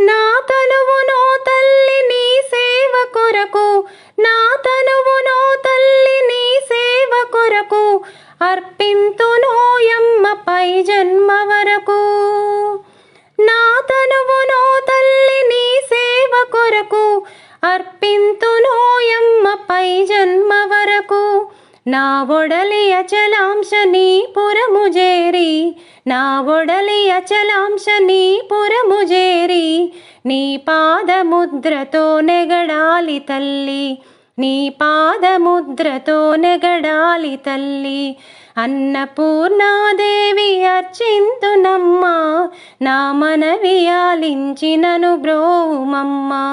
నా తనువునో తల్లి నీ సేవ కొరకు. నా తనువునో తల్లి నీ సేవ కొరకు. అర్పింతునోయమ్మ పై జన్మ వరకు. నా తనువునో తల్లి నీ సేవ కొరకు. అర్పింతునోయమ్మ పై జన్మ వరకు. నా ఒడలి అచలాంశ నీ పురము చేరి నా ఒడలి అచలాంశ నీ పురము చేరి నీ పాదముద్రతో నెగడాలి తల్లి నీ పాదముద్రతో నెగడాలి తల్లి. అన్నపూర్ణాదేవి అర్చింతునమ్మా నా మనవి ఆలించినను బ్రోవుమమ్మా.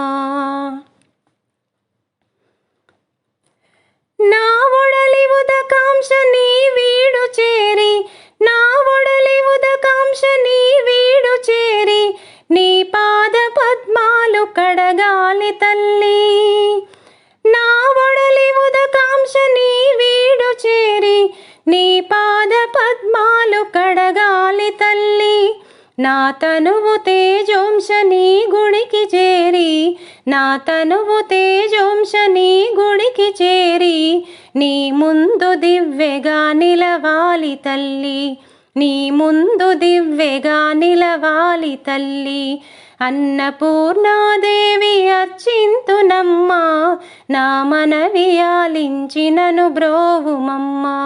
నా ఒడలి ఉదకాంశ నీ వీడు చేరి నా ఒడలి ఉదకాంశ నీ వీడు చేరి నీ పాద పద్మాలు కడగాలి తల్లి. నా ఒడలి ఉదకాంశ నీ వీడు చేరి నీ పాద పద్మాలు కడగాలి తల్లి. నా తనువు తేజోంశ నీ గుడికి చేరి నా తనువు తేజోంశ నీ గుడికి చేరి నీ ముందు దివ్వెగా నిలవాలి తల్లి. నీ ముందు దివ్వెగా నిలవాలి తల్లి. అన్నపూర్ణాదేవి అర్చింతునమ్మా. నా మనవి ఆలించినను బ్రోవుమమ్మా.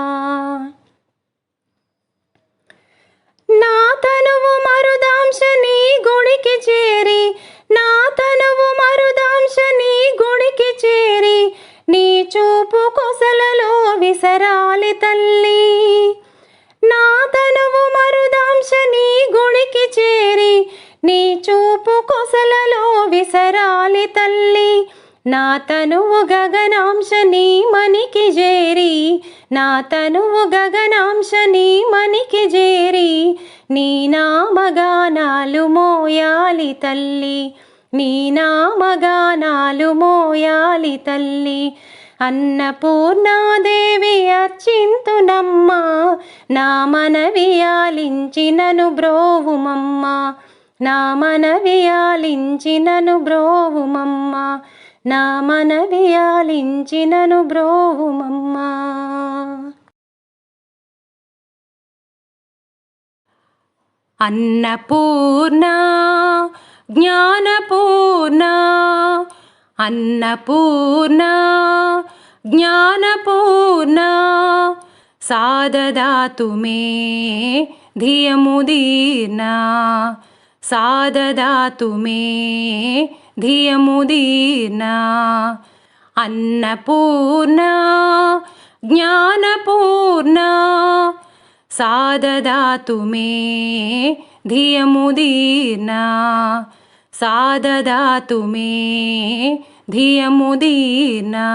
తల్లి నా తనువు మరుదాంశ నీ గుడికి చేరి నీ చూపు కొసలలో విసరాలి తల్లి. నా తనువు గగనాంశ నీ మనికి చేరి నా తనువు గగనాంశ నీ మనికి చేరి నీ నామగానాలు మోయాలి తల్లి. నీ నామగానాలు మోయాలి తల్లి. అన్నపూర్ణాదేవి అర్చింతునమ్మా నా మనవి ఆలించినను బ్రోవుమమ్మా నా మనవి ఆలించినను బ్రోవుమమ్మా నా మనవి ఆలించినను బ్రోవుమమ్మా. అన్నపూర్ణ జ్ఞానపూర్ణ अन्नपूर्णा ज्ञानपूर्णा सा ददातु मे धियमुदीर्णा सा ददातु मे धियमुदीर्णा। अन्नपूर्णा ज्ञानपूर्णा सा ददातु मे धियमुदीर्णा। सा ददातु मे धियमुदीर्णा।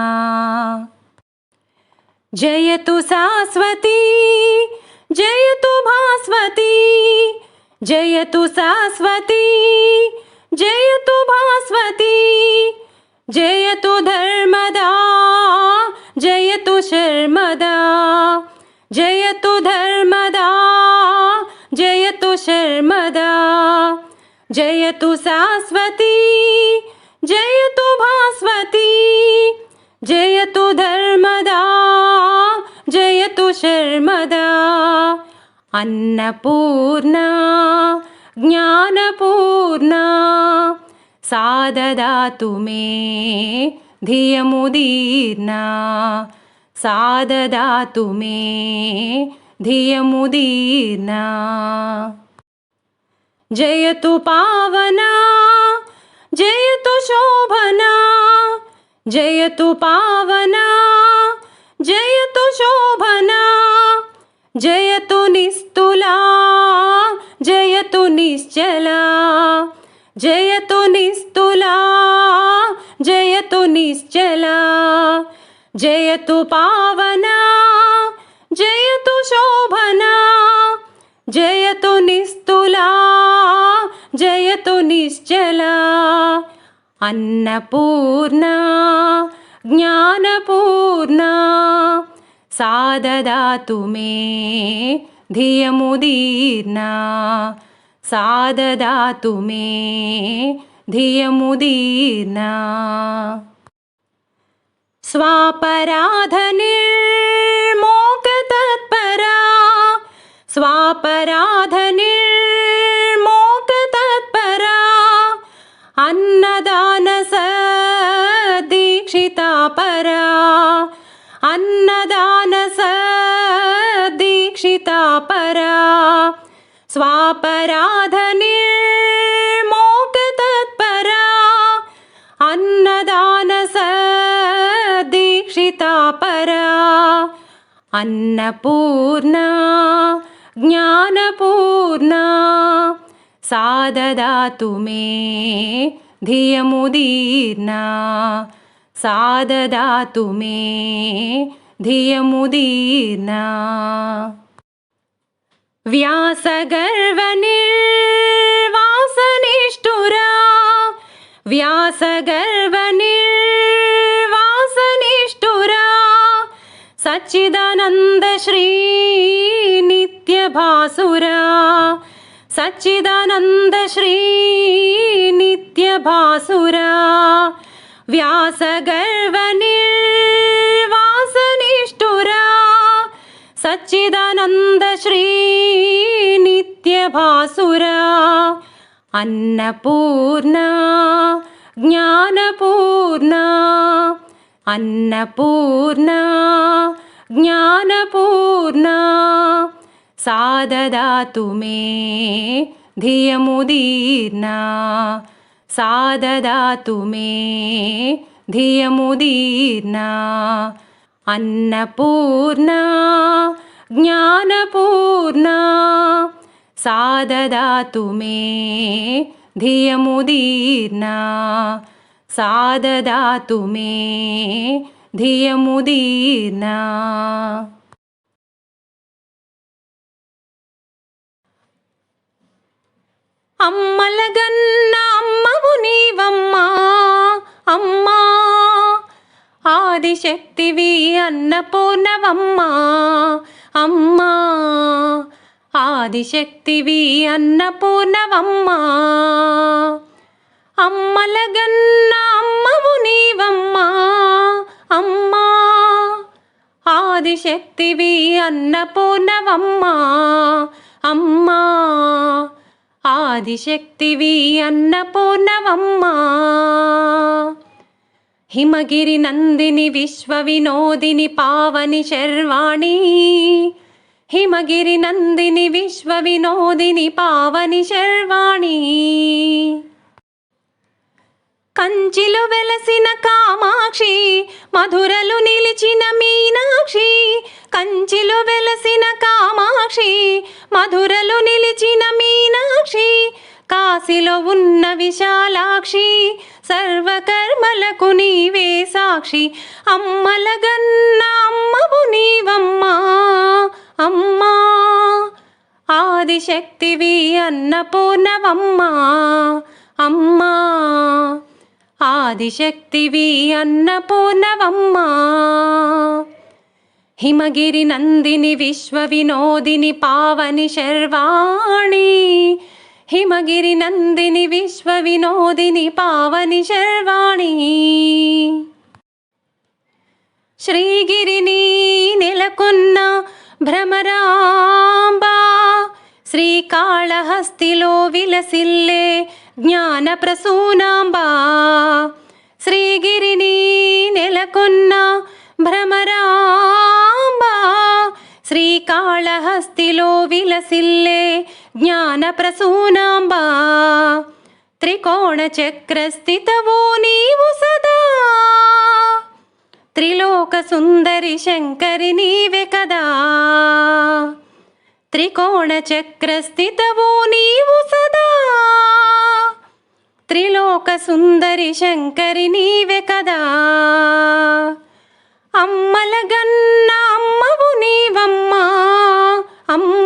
जयतु सास्वती जयतु भास्वती जयतु सास्वती जयतु सारस्वती जयतु भास्वती जयतु धर्मदा जयतु शर्मदा अन्नपूर्णा ज्ञानपूर्णा सा ददातु मे धियमुदीर्णा सा ददातु मे धियमुदीर्णा। जयतु पावना जयतु शोभना जयतु पावना जयतु शोभना जयतु निस्तुला जयतु निश्चला जयतु निस्तुला जयतु निश्चला जयतु पावना निश्चला। अन्नपूर्णा ज्ञानपूर्णा सा ददातु मे धियमुदीर्ना सा ददातु मे धियमुदीर्ना स्वापराधनिर्मोकतत्परा स्वापराधनिर्मोकतत्परा अन्नदानसदीक्षिता परा। अन्नदानसदीक्षिता परा। स्वापराधनिर्मोकतत्परा। अन्नदानसदीक्षिता परा। अन्नपूर्णा ज्ञानपूर्णा सा ददातु मे। धियमुदीर्ना सा ददातु मे। धियमुदीर्ना व्यासगर्वनिर्वासनिष्ठुरा। व्यासगर्वनिर्वासनिष्ठुरा। सच्चिदानन्दश्री सच्चिदानन्दश्रीनित्यभासुरा व्यासगर्वनिर्वासनिष्ठुरा सच्चिदानन्दश्रीनित्यभासुरा अन्नपूर्णा ज्ञानपूर्णा अन्नपूर्णा ज्ञानपूर्णा। सा ददातु मे धियमुदीर्ना सा ददातु मे धियमुदीर्ना अन्नपूर्णा ज्ञानपूर्णा। सा ददातु मे धियमुदीर्ना सा ददातु मे धियमुदीर्ना అమ్మలగన్న అమ్మవు నీవమ్మా అమ్మా. ఆదిశక్తివి అన్నపూర్ణవమ్మా అమ్మా. ఆదిశక్తివి అన్నపూర్ణవమ్మా. అమ్మలగన్న అమ్మవు నీవమ్మా అమ్మా. ఆదిశక్తివి అన్నపూర్ణవమ్మా అమ్మా. ఆదిశక్తివి అన్నపూర్ణవమ్మా. హిమగిరి నందిని విశ్వ వినోదిని పావని శర్వాణి. హిమగిరి నందిని విశ్వ వినోదిని పావని శర్వాణి. కంచిలు వెలసిన కామాక్షి మధురలు నిలిచిన మీనాక్షి. కంచిలు వెలసిన కామాక్షి మధురలు నిలిచిన మీనాక్షి. కాశీలో ఉన్న విశాలాక్షి సర్వకర్మలకు నీవే సాక్షి. అమ్మలగన్న అమ్మవు నీవమ్మా అమ్మా. ఆదిశక్తివి అన్నపూర్ణవమ్మా అమ్మా. ఆదిశక్తివి అన్నపూర్ణవమ్మా. హిమగిరి నందిని విశ్వ వినోదిని పావని శర్వాణి హిమగిరి నందిని విశ్వ వినోదిని పావని శర్వాణి శ్రీగిరిని నెలకొన్న భ్రమరాంబా శ్రీకాళహస్తిలో విలసిల్లే జ్ఞాన ప్రసూనాంబా శ్రీగిరిని నెలకొన్న భ్రమరాంబా శ్రీకాళహస్తిలో విలసిల్లే జ్ఞానప్రసూనాంబా. త్రికోణచక్రస్థితవో నీవు సదా. త్రిలోక సుందరి శంకరి నీవే కదా. త్రికోణచక్రస్థితవో నీవు సదా. త్రిలోక సుందరి శంకరి నీవే కదా. అమ్మల గన్న అమ్మవు నీవమ్మా. అమ్మ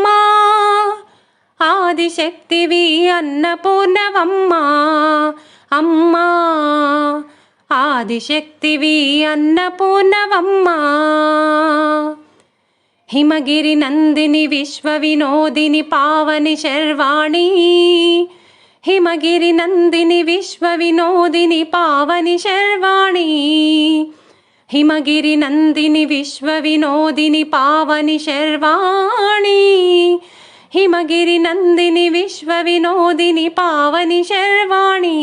ఆదిశక్తివి అన్నపూర్ణవమ్మ అమ్మా ఆదిశక్తివి అన్నపూర్ణవమ్మ హిమగిరి నందిని విశ్వ వినోదిని పావని శర్వాణి. హిమగిరి నందిని విశ్వ వినోదిని పావని శర్వాణి. హిమగిరి నందిని విశ్వ వినోదిని हिमगिरिनन्दिनि विश्वविनोदिनि पावनि शर्वाणि।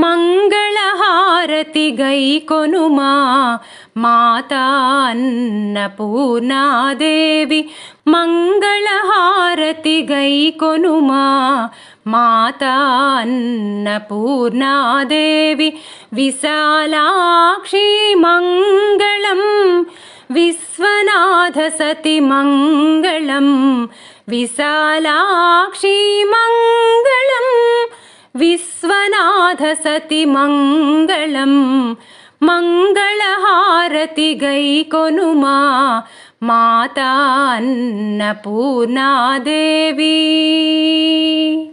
मङ्गलहारतिगै कोनुमा माता अन्नपूर्णादेवि मङ्गलहारतिगै कोनुमा माता अन्नपूर्णादेवी विशालाक्षि मङ्गलं विश्वनाथ सति मङ्गलं विशालाक्षी मङ्गलम् विश्वनाथ सति मङ्गलम्। मङ्गलहारति मङ्गलहारतिगै कोनुमा मातान्नपूर्णादेवी।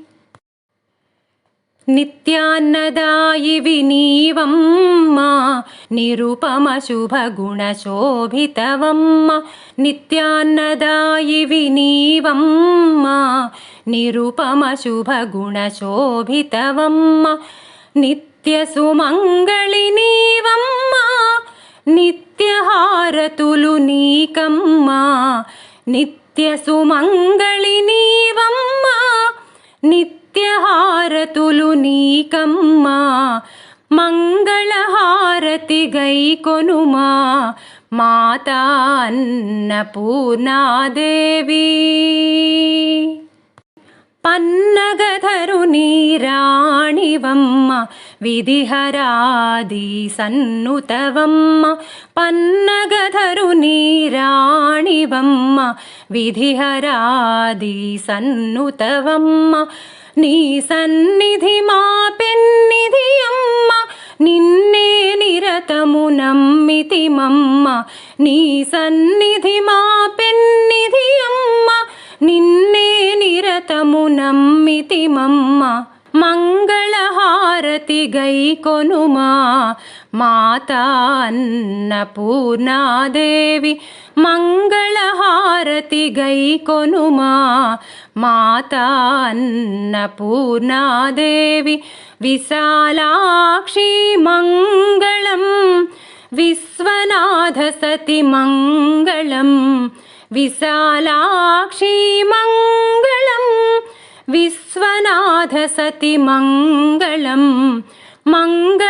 నిత్యాన్నదాయివి నీవమ్మ నిరుపమ శుభగుణశోభితవమ్మ నిత్యాన్నదాయివి నీవమ్మ నిరుపమ శుభగుణశోభితవమ్మ నిత్య సుమంగళి నీవమ్మ నిత్యహారతులు నీకమ్మ. నిత్య సుమంగళి నిత్య నిత్యహారతులు నీకమ్మా మంగళహారతి గై కొనుమా మాతా అన్నపూర్ణాదేవి. పన్నగధరుని రాణివమ్మ విధిహరాది సన్నుతవమ్మ పన్నగధరుని రాణివమ్మ విధిహరాది సన్నుతవమ్మ నీ సన్నిధి మా పెన్నిధి అమ్మ. నిన్నే నిరతము నమ్మితిమమ్మ నీ సన్నిధి మా పెన్నిధి అమ్మ. నిన్నే నిరతము నమ్మితిమమ్మ मङ्गलहारतिगैकोनुमा माता अन्नपूर्णादेवि मङ्गलहारतिगै कोनुमा माता अन्नपूर्णादेवि विशालाक्षी मङ्गलं विश्वनाथसति मङ्गलं विशालाक्षी मङ्गलम् विश्वनाथसति मङ्गलं मङ्गलहारतिगै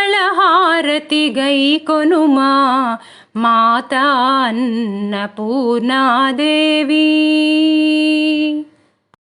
कोनुमा मातान्नपूर्णादेवी।